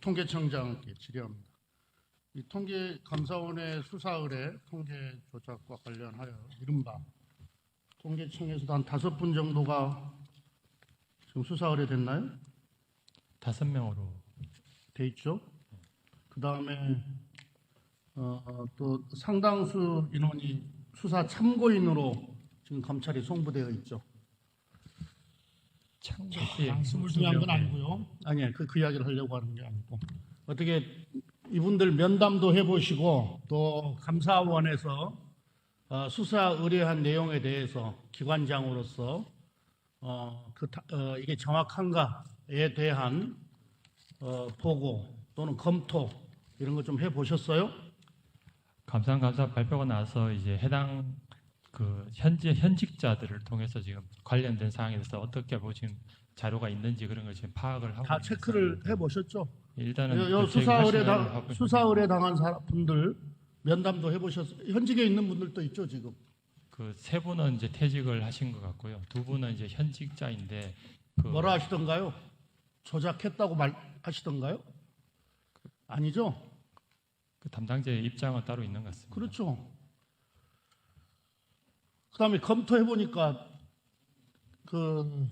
통계청장께 질의합니다. 이 통계감사원의 수사 의뢰 통계 조작과 관련하여 이른바 통계청에서도 한 다섯 분 정도가 지금 수사 의뢰됐나요? 다섯 명으로 돼 있죠. 그 다음에 어, 또 상당수 인원이 수사 참고인으로 지금 검찰이 송부되어 있죠. 아, 스물 중요한 건 아니고요. 아니, 그, 그 이야기를 하려고 하는 게 아니고 어떻게 이분들 면담도 해보시고 또 감사원에서 어, 수사 의뢰한 내용에 대해서 기관장으로서 어, 그, 타- 어, 이게 정확한가에 대한 어, 보고 또는 검토 이런 거 좀 해보셨어요? 감사원 감사 발표가 나서 이제 해당 그 현재 현직자들을 통해서 지금 관련된 사항에 대해서 어떻게 뭐 지금 자료가 있는지 그런 걸 지금 파악을 하고 다 체크를 상황입니다. 해보셨죠? 일단은 요, 요그 수사 의뢰 당 수사 의뢰 당한 사람 분들 면담도 해 보셨어요? 현직에 있는 분들도 있죠 지금. 그 세 분은 이제 퇴직을 하신 것 같고요. 두 분은 이제 현직자인데 그 뭐라 하시던가요? 조작했다고 말하시던가요? 아니죠? 그 담당자의 입장은 따로 있는 것 같습니다. 그렇죠. 그 다음에 검토해 보니까 그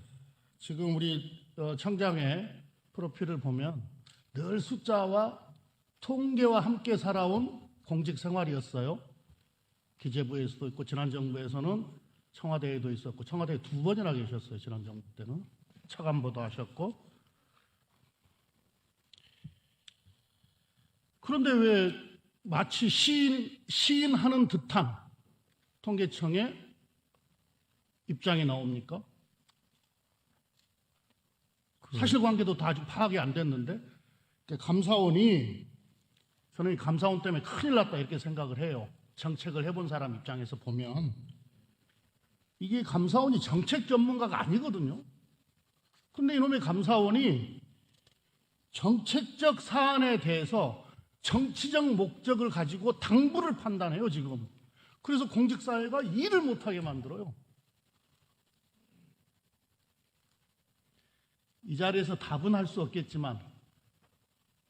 지금 우리 어, 청장의 프로필을 보면 늘 숫자와 통계와 함께 살아온 공직 생활이었어요. 기재부에서도 있고 지난 정부에서는 청와대에도 있었고 청와대에 두 번이나 계셨어요. 지난 정부 때는 차관보도 하셨고 그런데 왜 마치 시인, 시인하는 듯한 통계청의 입장이 나옵니까? 사실관계도 다 아직 파악이 안 됐는데 감사원이 저는 이 감사원 때문에 큰일 났다 이렇게 생각을 해요. 정책을 해본 사람 입장에서 보면 이게 감사원이 정책 전문가가 아니거든요. 근데 이놈의 감사원이 정책적 사안에 대해서 정치적 목적을 가지고 당부를 판단해요, 지금. 그래서 공직사회가 일을 못하게 만들어요. 이 자리에서 답은 할 수 없겠지만,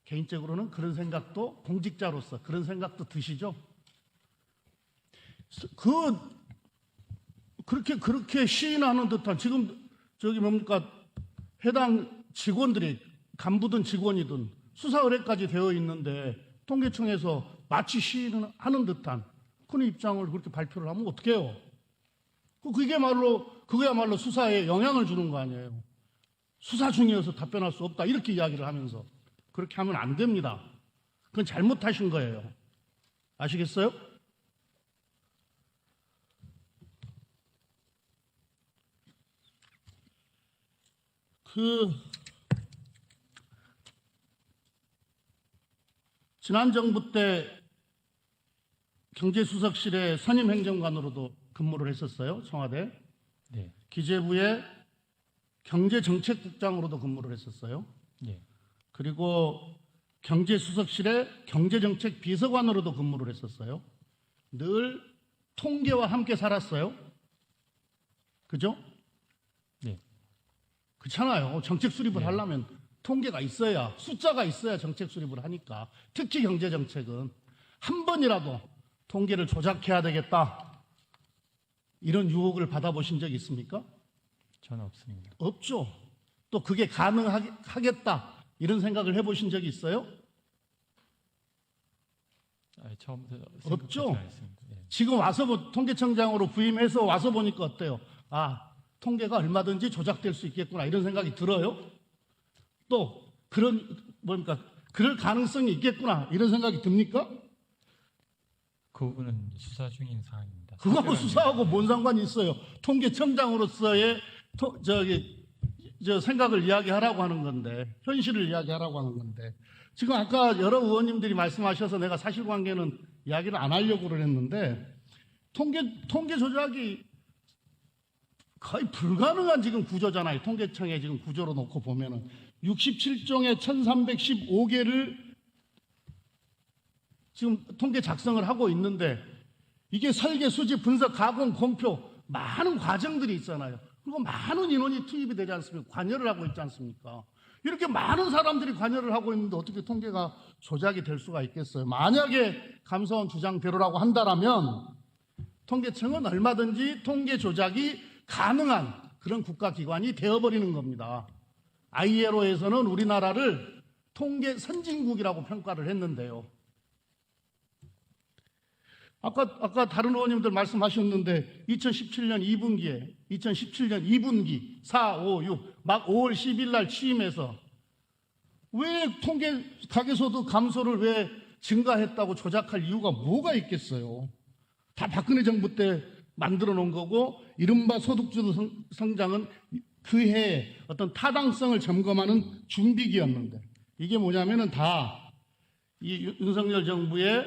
개인적으로는 그런 생각도 공직자로서 그런 생각도 드시죠? 그, 그렇게, 그렇게 시인하는 듯한, 지금 저기 뭡니까, 해당 직원들이, 간부든 직원이든 수사 의뢰까지 되어 있는데 통계청에서 마치 시인을 하는 듯한 그런 입장을 그렇게 발표를 하면 어떡해요? 그- 그게 말로 그거야말로 수사에 영향을 주는 거 아니에요. 수사 중이어서 답변할 수 없다 이렇게 이야기를 하면서 그렇게 하면 안 됩니다. 그건 잘못하신 거예요. 아시겠어요? 그 지난 정부 때 경제수석실의 선임 행정관으로도 근무를 했었어요. 청와대. 네, 기재부의 경제정책국장으로도 근무를 했었어요. 예, 그리고 경제수석실의 경제정책 비서관으로도 근무를 했었어요. 늘 통계와 함께 살았어요. 그죠? 네, 그렇잖아요. 정책 수립을 네. 하려면 통계가 있어야 숫자가 있어야 정책 수립을 하니까 특히 경제 정책은 한 번이라도 통계를 조작해야 되겠다 이런 유혹을 받아보신 적 있습니까? 저는 없습니다. 없죠. 또 그게 가능하겠다 이런 생각을 해보신 적이 있어요? 아니, 처음부터 없죠? 예. 지금 와서 뭐 통계청장으로 부임해서 와서 보니까 어때요? 아 통계가 얼마든지 조작될 수 있겠구나 이런 생각이 들어요. 또 그런 뭡니까 그럴 가능성이 있겠구나 이런 생각이 듭니까? 그 부분은 수사 중인 사항입니다. 그거하고 수사하고 뭔 상관이 있어요? 통계청장으로서의 토- 저기 저 생각을 이야기하라고 하는 건데 현실을 이야기하라고 하는 건데 지금 아까 여러 의원님들이 말씀하셔서 내가 사실관계는 이야기를 안 하려고 그랬는데 통계 통계 조작이 거의 불가능한 지금 구조잖아요. 통계청의 지금 구조로 놓고 보면은 67종에 1315개를 지금 통계 작성을 하고 있는데 이게 설계, 수집, 분석, 가공, 공표 많은 과정들이 있잖아요. 그리고 많은 인원이 투입이 되지 않습니까? 관여를 하고 있지 않습니까? 이렇게 많은 사람들이 관여를 하고 있는데 어떻게 통계가 조작이 될 수가 있겠어요? 만약에 감사원 주장대로라고 한다라면 통계청은 얼마든지 통계 조작이 가능한 그런 국가기관이 되어버리는 겁니다. ILO에서는 우리나라를 통계 선진국이라고 평가를 했는데요. 아까, 아까 다른 의원님들 말씀하셨는데 2017년 2분기에 2017년 2분기 4, 5, 6, 막 5월 10일 날 취임해서 왜 통계 가계소득 감소를 왜 증가했다고 조작할 이유가 뭐가 있겠어요? 다 박근혜 정부 때 만들어 놓은 거고 이른바 소득주도 성- 성장은 그 해에 어떤 타당성을 점검하는 준비기였는데 이게 뭐냐면은 다 이 윤석열 정부의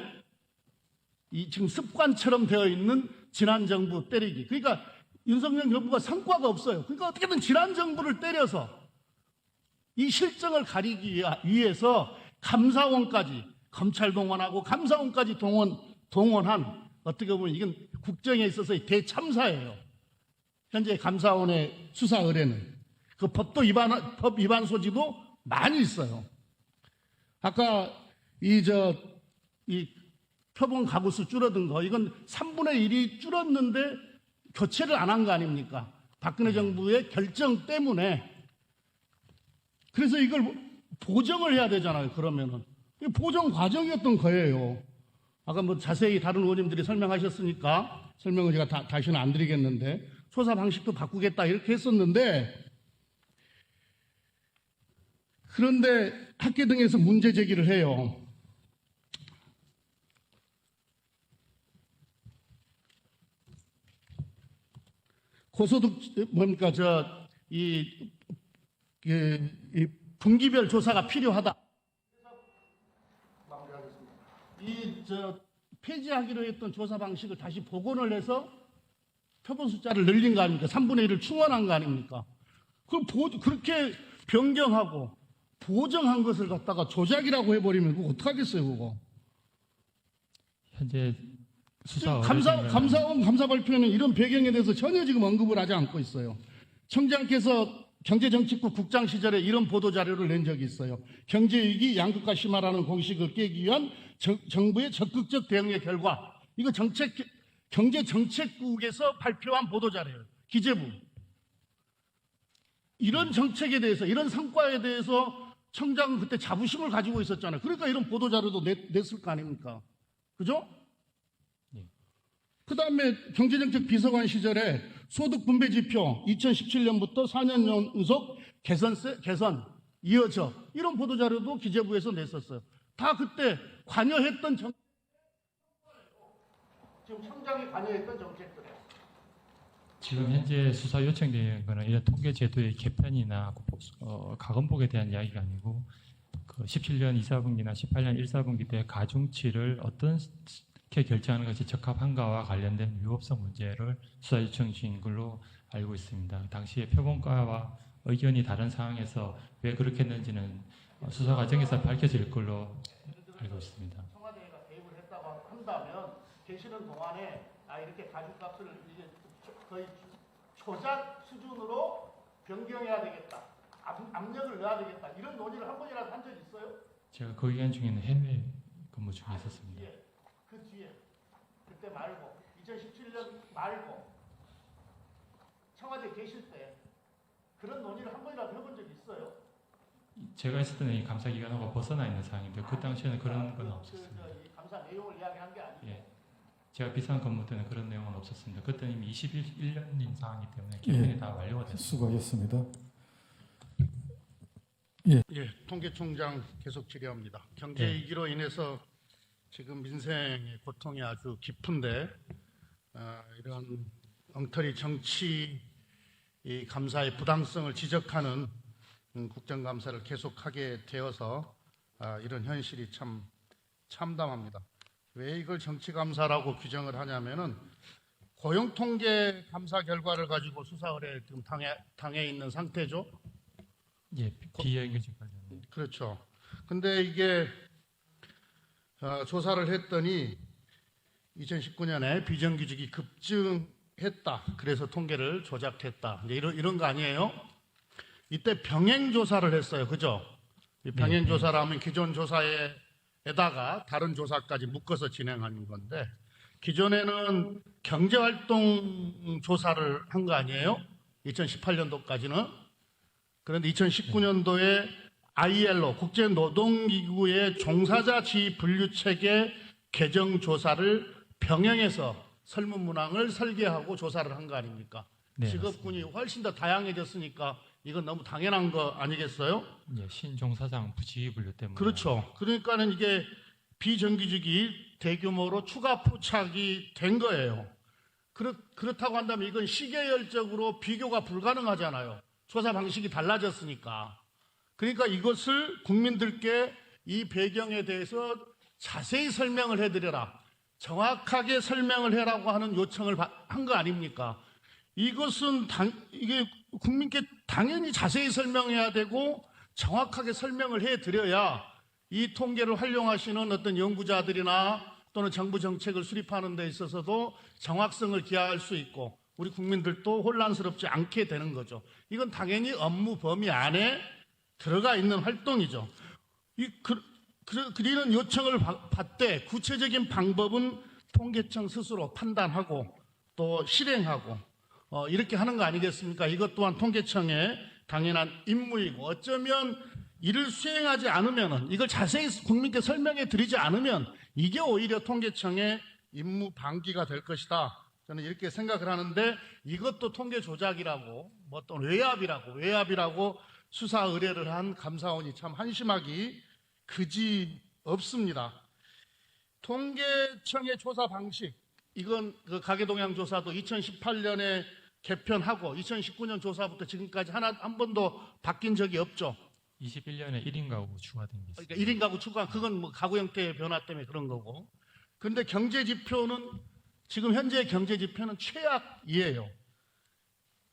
이 지금 습관처럼 되어 있는 지난 정부 때리기. 그러니까 윤석열 정부가 성과가 없어요. 그러니까 어떻게든 지난 정부를 때려서 이 실정을 가리기 위해서 감사원까지 검찰 동원하고 감사원까지 동원 동원한 어떻게 보면 이건 국정에 있어서의 대참사예요. 현재 감사원의 수사 의뢰는 그 법도 위반 법 위반 소지도 많이 있어요. 아까 이 저이 표본 가구수 줄어든 거 이건 3분의 1이 줄었는데 교체를 안 한 거 아닙니까? 박근혜 정부의 결정 때문에 그래서 이걸 보정을 해야 되잖아요. 그러면은 보정 과정이었던 거예요. 아까 뭐 자세히 다른 의원님들이 설명하셨으니까 설명을 제가 다, 다시는 안 드리겠는데 조사 방식도 바꾸겠다 이렇게 했었는데 그런데 학계 등에서 문제 제기를 해요. 고소득 뭡니까 저이 그, 이 분기별 조사가 필요하다. 이 저 폐지하기로 했던 조사 방식을 다시 복원을 해서 표본 숫자를 늘린 거 아닙니까? 3분의 1을 충원한 거 아닙니까? 그 보, 그렇게 변경하고 보정한 것을 갖다가 조작이라고 해버리면 그거 어떡하겠어요, 그거? 현재 수사 감사, 감사원 감사 발표는 이런 배경에 대해서 전혀 지금 언급을 하지 않고 있어요. 청장께서 경제정치국 국장 시절에 이런 보도 자료를 낸 적이 있어요. 경제위기 양극화 심화라는 공식을 깨기 위한 정, 정부의 적극적 대응의 결과. 이거 정책 경제정책국에서 발표한 보도 자료예요. 기재부. 이런 정책에 대해서 이런 성과에 대해서 청장은 그때 자부심을 가지고 있었잖아요. 그러니까 이런 보도 자료도 냈, 냈을 거 아닙니까? 그죠? 그 다음에 경제정책 비서관 시절에 소득 분배 지표 2017년부터 4년 연속 개선세, 개선 이어져 이런 보도자료도 기재부에서 냈었어요. 다 그때 관여했던 정 지금 청장이 관여했던 정책들. 지금 현재 수사 요청되는 거는 이런 통계 제도의 개편이나 어, 가건복에 대한 이야기가 아니고 그 17년 2사분기나 18년 1사분기 때 가중치를 어 떻게 결정하는 것이 적합한가와 관련된 위법성 문제를 수사 요청 주신 걸로 알고 있습니다. 당시에 표본과와 의견이 다른 상황에서 왜 그렇게 했는지는 어, 수사 과정에서 밝혀질 걸로 알고 있습니다. 청와대가 개입을 했다고 한다면 계시는 동안에 아 이렇게 가죽값을 이제 조- 거의 조작 수준으로 변경해야 되겠다. 압, 압력을 넣어야 되겠다. 이런 논의를 한 번이라도 한 적 있어요? 제가 그 기간 중에는 해외 근무 중에 있었습니다. 뒤에 그 뒤에 그때 말고 2017년 말고 청와대 계실 때 그런 논의를 한 번이라도 해본 적 있어요? 제가 있을 때는 이 감사 기간하고 벗어나 있는 상황인데 그 당시에는 그런 건 그, 없었습니다. 그, 저, 이 감사 내용을 이야기한 게 아니고 예. 제가 비상 근무 때는 그런 내용은 없었습니다. 그때는 이미 21년인 상황이기 때문에 개편이 예. 다 완료가 됐습니다. 수고하셨습니다. 예, 통계총장 계속 질의합니다. 경제 위기로 인해서 지금 민생의 고통이 아주 깊은데 아, 이런 엉터리 정치 이 감사의 부당성을 지적하는 음, 국정감사를 계속하게 되어서 아, 이런 현실이 참 참담합니다. 왜 이걸 정치감사라고 규정을 하냐면은 고용통계 감사 결과를 가지고 수사 의뢰 지금 당해, 당해 있는 상태죠. 예, 비영규직 관련. 그렇죠. 근데 이게 어, 조사를 했더니 2019년에 비정규직이 급증했다. 그래서 통계를 조작했다. 이런 이런 거 아니에요? 이때 병행 조사를 했어요. 그죠? 병행 네, 조사를 하면 기존 조사에다가 다른 조사까지 묶어서 진행하는 건데 기존에는 경제활동 조사를 한 거 아니에요? 2018년도까지는. 그런데 2019년도에 ILO 국제노동기구의 종사자 지위 분류 체계 개정 조사를 병행해서 설문 문항을 설계하고 조사를 한 거 아닙니까? 네, 직업군이 훨씬 더 다양해졌으니까 이건 너무 당연한 거 아니겠어요? 예, 신종사장 부지위 분류 때문에 그렇죠. 그러니까는 이게 비정규직이 대규모로 추가 포착이 된 거예요. 그렇, 그렇다고 한다면 이건 시계열적으로 비교가 불가능하잖아요. 조사 방식이 달라졌으니까. 그러니까 이것을 국민들께 이 배경에 대해서 자세히 설명을 해드려라. 정확하게 설명을 해라고 하는 요청을 한 거 아닙니까? 이것은 당, 이게 국민께 당연히 자세히 설명해야 되고 정확하게 설명을 해드려야 이 통계를 활용하시는 어떤 연구자들이나 또는 정부 정책을 수립하는 데 있어서도 정확성을 기하할 수 있고 우리 국민들도 혼란스럽지 않게 되는 거죠. 이건 당연히 업무 범위 안에 들어가 있는 활동이죠. 이 그, 그, 그리는 요청을 받- 받되 구체적인 방법은 통계청 스스로 판단하고 또 실행하고 어, 이렇게 하는 거 아니겠습니까? 이것 또한 통계청의 당연한 임무이고 어쩌면 이를 수행하지 않으면 이걸 자세히 국민께 설명해 드리지 않으면 이게 오히려 통계청의 임무 방기가 될 것이다. 저는 이렇게 생각을 하는데 이것도 통계 조작이라고 뭐또 외압이라고 외압이라고 수사 의뢰를 한 감사원이 참 한심하기 그지 없습니다. 통계청의 조사 방식 이건 그 가계동향 조사도 2018년에 개편하고 2019년 조사부터 지금까지 하나 한 번도 바뀐 적이 없죠. 21년에 1인 가구 추가된 게 있어요. 그러니까 1인 가구 추가 그건 뭐 가구 형태의 변화 때문에 그런 거고. 근데 경제 지표는 지금 현재 경제 지표는 최악이에요.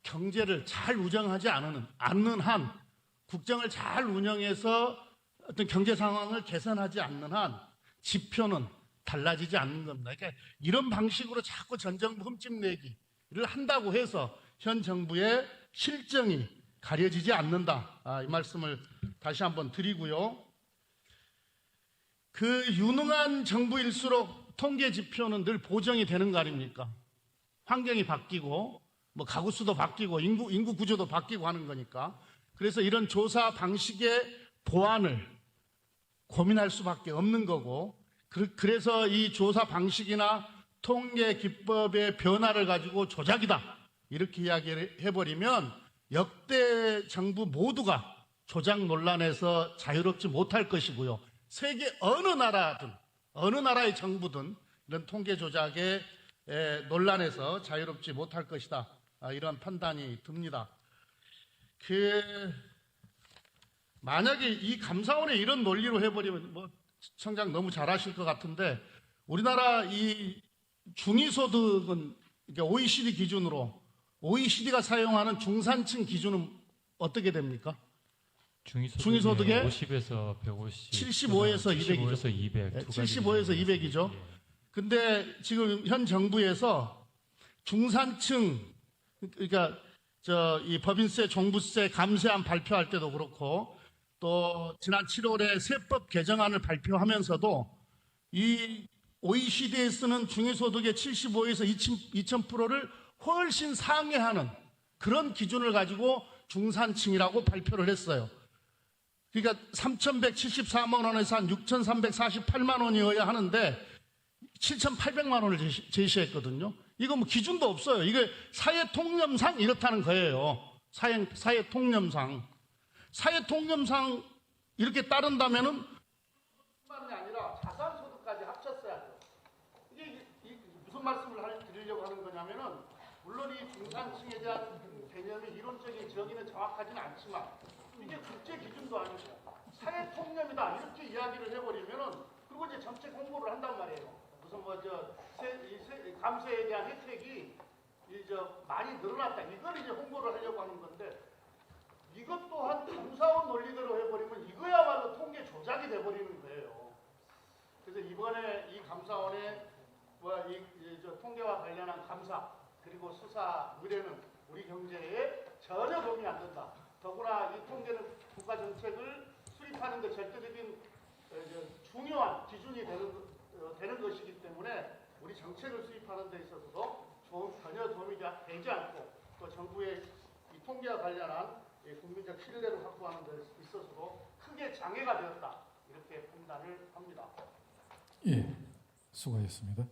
경제를 잘 운영하지 않는 않는 한 국정을 잘 운영해서 어떤 경제 상황을 개선하지 않는 한 지표는 달라지지 않는 겁니다. 그러니까 이런 방식으로 자꾸 전 정부 흠집내기를 한다고 해서 현 정부의 실정이 가려지지 않는다. 아, 이 말씀을 다시 한번 드리고요. 그 유능한 정부일수록 통계 지표는 늘 보정이 되는 거 아닙니까? 환경이 바뀌고 뭐 가구 수도 바뀌고 인구 인구 구조도 바뀌고 하는 거니까. 그래서 이런 조사 방식의 보완을 고민할 수밖에 없는 거고 그- 그래서 이 조사 방식이나 통계 기법의 변화를 가지고 조작이다 이렇게 이야기를 해버리면 역대 정부 모두가 조작 논란에서 자유롭지 못할 것이고요. 세계 어느 나라든 어느 나라의 정부든 이런 통계 조작의 에, 논란에서 자유롭지 못할 것이다. 아, 이런 판단이 듭니다. 그 만약에 이 감사원의 이런 논리로 해버리면 뭐 청장 너무 잘하실 것 같은데 우리나라 이 중위소득은 OECD 기준으로 OECD가 사용하는 중산층 기준은 어떻게 됩니까? 중위소득이 중위소득의 50에서 150, 75에서 200 이죠. 75에서 200, 네, 두 가지 75에서 기준이 200이죠. 있습니다. 근데 지금 현 정부에서 중산층 그러니까 저 이 법인세, 종부세 감세안 발표할 때도 그렇고 또 지난 7월에 세법 개정안을 발표하면서도 이 OECD에 쓰는 중위소득의 75에서 2000%를 훨씬 상회하는 그런 기준을 가지고 중산층이라고 발표를 했어요. 그러니까 3,174만 원에서 한 6,348만 원이어야 하는데 7,800만 원을 제시, 제시했거든요. 이거 뭐 기준도 없어요. 이게 사회 통념상 이렇다는 거예요. 사회, 사회 통념상. 사회 통념상 이렇게 따른다면은 뿐만이 아니라 자산 소득까지 합쳤어야죠. 이게, 이게- 이게 무슨 말씀을 할- 드리려고 하는 거냐면은 물론 이 중산층에 대한 개념의 이론적인 정의는 정확하지는 않지만 이게 국제 기준도 아니고 사회 통념이다 이렇게 이야기를 해버리면은 그리고 이제 정책 홍보를 한단 말이에요. 무슨 뭐저 감세에 대한 혜택이 이제 많이 늘어났다. 이걸 이제 홍보를 하려고 하는 건데 이것 또한 감사원 논리대로 해버리면 이거야말로 통계 조작이 돼버리는 거예요. 그래서 이번에 이 감사원의 뭐이 통계와 관련한 감사 그리고 수사 의뢰는 우리 경제에 전혀 도움이 안 된다. 더구나 이 통계는 국가 정책을 수립하는 데 절대적인 어, 중요한 기준이 되는, 어, 되는 것이기 때문에 우리 정책을 수립하는 데 있어서도 좀 전혀 도움이 되지 않고 또 정부의 이 통계와 관련한 이 국민적 신뢰를 확보하는 데 있어서도 크게 장애가 되었다 이렇게 판단을 합니다. 예, 수고하셨습니다.